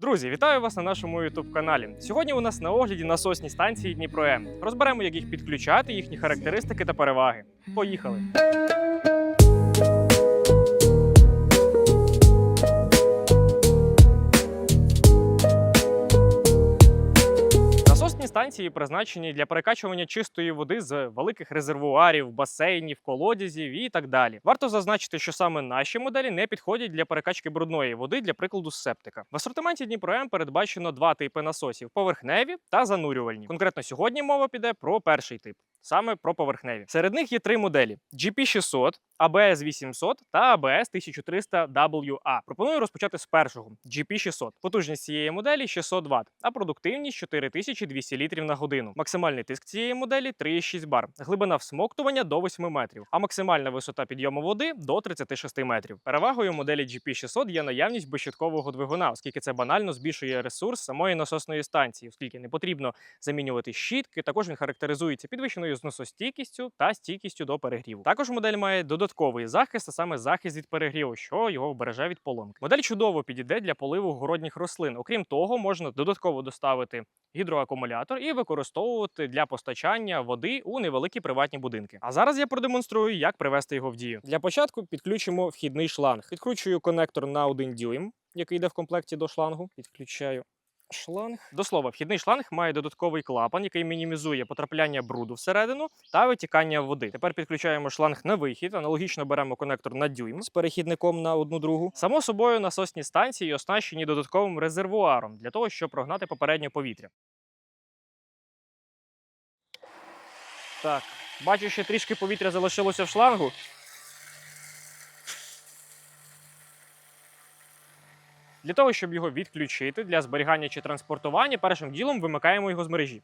Друзі, вітаю вас на нашому youtube каналі. Сьогодні у нас на огляді насосні станції Дніпро М. Розберемо, як їх підключати, їхні характеристики та переваги. Поїхали! Станції призначені для перекачування чистої води з великих резервуарів, басейнів, колодязів і так далі. Варто зазначити, що саме наші моделі не підходять для перекачки брудної води, для прикладу з септика. В асортименті Дніпро М передбачено два типи насосів: поверхневі та занурювальні. Конкретно сьогодні мова піде про перший тип. Саме про поверхневі. Серед них є три моделі: GP600, ABS 800 та ABS 1300 WA. Пропоную розпочати з першого GP600. Потужність цієї моделі 600 Вт, а продуктивність 4200 літрів на годину. Максимальний тиск цієї моделі 3,6 бар, глибина всмоктування до 8 метрів, а максимальна висота підйому води до 36 метрів. Перевагою моделі GP600 є наявність безщиткового двигуна, оскільки це банально збільшує ресурс самої насосної станції, оскільки не потрібно замінювати щітки. Також він характеризується підвищеною зносостійкістю та стійкістю до перегріву. Також модель має додатковий захист, а саме захист від перегріву, що його вбереже від поломки. Модель чудово підійде для поливу городніх рослин. Окрім того, можна додатково доставити гідроакумулятор і використовувати для постачання води у невеликі приватні будинки. А зараз я продемонструю, як привести його в дію. Для початку підключимо вхідний шланг. Підкручую конектор на 1 дюйм, який йде в комплекті до шлангу. Підключаю шланг. До слова, вхідний шланг має додатковий клапан, який мінімізує потрапляння бруду всередину та витікання води. Тепер підключаємо шланг на вихід. Аналогічно беремо конектор на дюйм з перехідником на одну другу. Само собою, насосні станції оснащені додатковим резервуаром для того, щоб прогнати попереднє повітря. Так, бачу, ще трішки повітря залишилося в шлангу. Для того, щоб його відключити для зберігання чи транспортування, першим ділом вимикаємо його з мережі.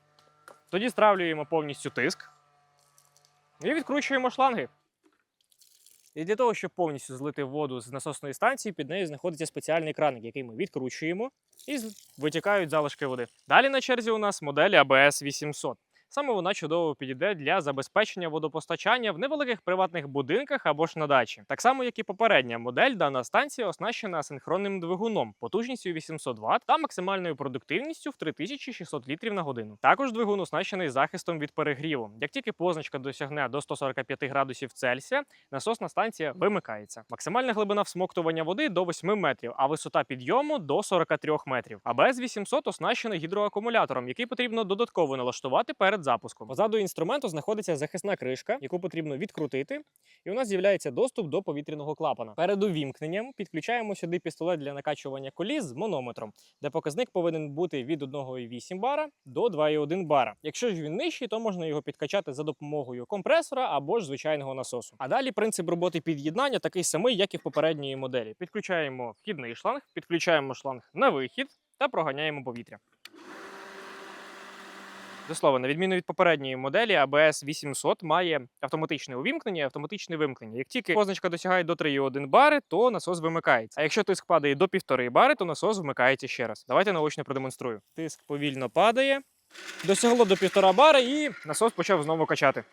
Тоді стравлюємо повністю тиск і відкручуємо шланги. І для того, щоб повністю злити воду з насосної станції, під нею знаходиться спеціальний краник, який ми відкручуємо і витікають залишки води. Далі на черзі у нас модель ABS 800. Саме вона чудово підійде для забезпечення водопостачання в невеликих приватних будинках або ж на дачі. Так само, як і попередня модель, дана станція оснащена асинхронним двигуном потужністю 800 Вт та максимальною продуктивністю в 3600 літрів на годину. Також двигун оснащений захистом від перегріву. Як тільки позначка досягне до 145 градусів Цельсія, насосна станція вимикається. Максимальна глибина всмоктування води до 8 метрів, а висота підйому до 43 метрів. АБС 800 оснащений гідроакумулятором, який потрібно додатково налаштувати перед запуском. Позаду інструменту знаходиться захисна кришка, яку потрібно відкрутити, і у нас з'являється доступ до повітряного клапана. Перед увімкненням підключаємо сюди пістолет для накачування коліс з монометром, де показник повинен бути від 1,8 бара до 2,1 бара. Якщо ж він нижчий, то можна його підкачати за допомогою компресора або ж звичайного насосу. А далі принцип роботи під'єднання такий самий, як і в попередньої моделі. Підключаємо вхідний шланг, підключаємо шланг на вихід та проганяємо повітря. До слова, на відміну від попередньої моделі, ABS 800 має автоматичне увімкнення і автоматичне вимкнення. Як тільки позначка досягає до 3,1 бари, то насос вимикається. А якщо тиск падає до 1,5 бари, то насос вмикається ще раз. Давайте наочно продемонструю. Тиск повільно падає, досягло до 1,5 бари і насос почав знову качати.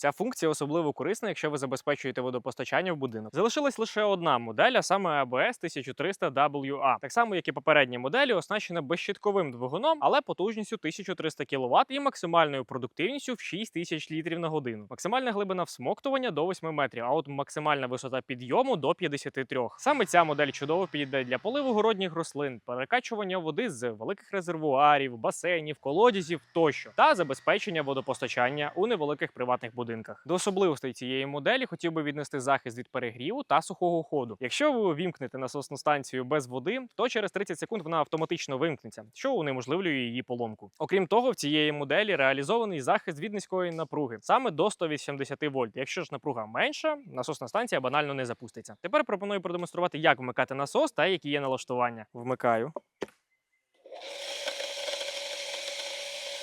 Ця функція особливо корисна, якщо ви забезпечуєте водопостачання в будинок. Залишилась лише одна модель, а саме ABS 1300 WA. Так само, як і попередні моделі, оснащена безщитковим двигуном, але потужністю 1300 кВт і максимальною продуктивністю в 6000 літрів на годину. Максимальна глибина всмоктування до 8 метрів, а от максимальна висота підйому до 53. Саме ця модель чудово підійде для поливу городніх рослин, перекачування води з великих резервуарів, басейнів, колодязів тощо та забезпечення водопостачання у невеликих приватних будинках. До особливостей цієї моделі хотів би віднести захист від перегріву та сухого ходу. Якщо ви увімкнете насосну станцію без води, то через 30 секунд вона автоматично вимкнеться, що унеможливлює її поломку. Окрім того, в цієї моделі реалізований захист від низької напруги саме до 180 вольт. Якщо ж напруга менша, насосна станція банально не запуститься. Тепер пропоную продемонструвати, як вмикати насос та які є налаштування. Вмикаю.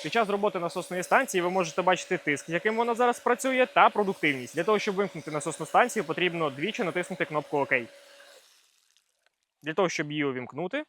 Під час роботи насосної станції ви можете бачити тиск, яким вона зараз працює, та продуктивність. Для того, щоб вимкнути насосну станцію, потрібно двічі натиснути кнопку ОК. Для того, щоб її увімкнути,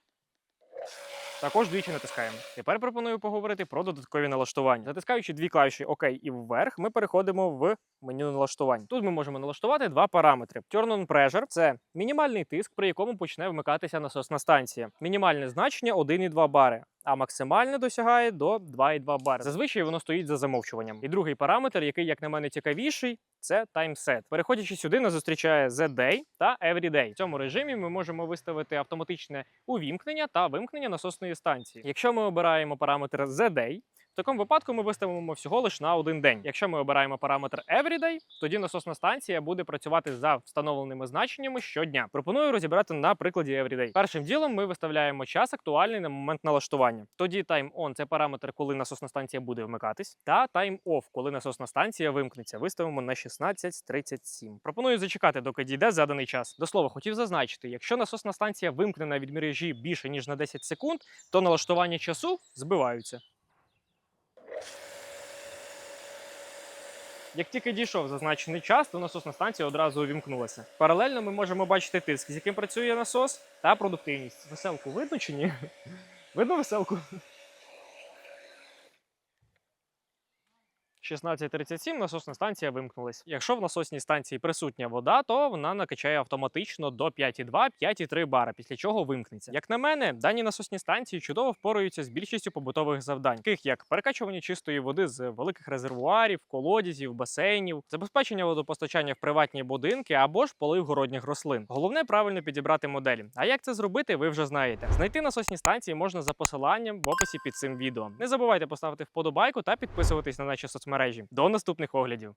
Також двічі натискаємо. Тепер пропоную поговорити про додаткові налаштування. Затискаючи дві клавіші ОК і вверх, ми переходимо в меню налаштувань. Тут ми можемо налаштувати два параметри: Turn on pressure – це мінімальний тиск, при якому почне вмикатися насосна станція. Мінімальне значення 1,2 бари. А максимальне досягає до 2,2 бар. Зазвичай воно стоїть за замовчуванням. І другий параметр, який, як на мене, цікавіший, це таймсет. Переходячи сюди, нас зустрічає The Day та Everyday. В цьому режимі ми можемо виставити автоматичне увімкнення та вимкнення насосної станції. Якщо ми обираємо параметр The Day, такому випадку ми виставимо всього лише на один день. Якщо ми обираємо параметр Everyday, тоді насосна станція буде працювати за встановленими значеннями щодня. Пропоную розібрати на прикладі Everyday. Першим ділом ми виставляємо час актуальний на момент налаштування. Тоді Time On – це параметр, коли насосна станція буде вмикатись, та Time Off, коли насосна станція вимкнеться. Виставимо на 16.37. Пропоную зачекати, доки дійде заданий час. До слова, хотів зазначити, якщо насосна станція вимкнена від мережі більше ніж на 10 секунд, то налаштування часу збиваються. Як тільки дійшов зазначений час, то насосна станція одразу увімкнулася. Паралельно ми можемо бачити тиск, з яким працює насос, та продуктивність. Веселку видно чи ні? Видно веселку? 16.37 насосна станція вимкнулась. Якщо в насосній станції присутня вода, то вона накачає автоматично до 5,2-5,3 бара, після чого вимкнеться. Як на мене, дані насосні станції чудово впораються з більшістю побутових завдань, таких як перекачування чистої води з великих резервуарів, колодязів, басейнів, забезпечення водопостачання в приватні будинки або ж полив городніх рослин. Головне правильно підібрати моделі. А як це зробити, ви вже знаєте. Знайти насосні станції можна за посиланням в описі під цим відео. Не забувайте поставити вподобайку та підписуватись на наші соцмережі. До наступних оглядів.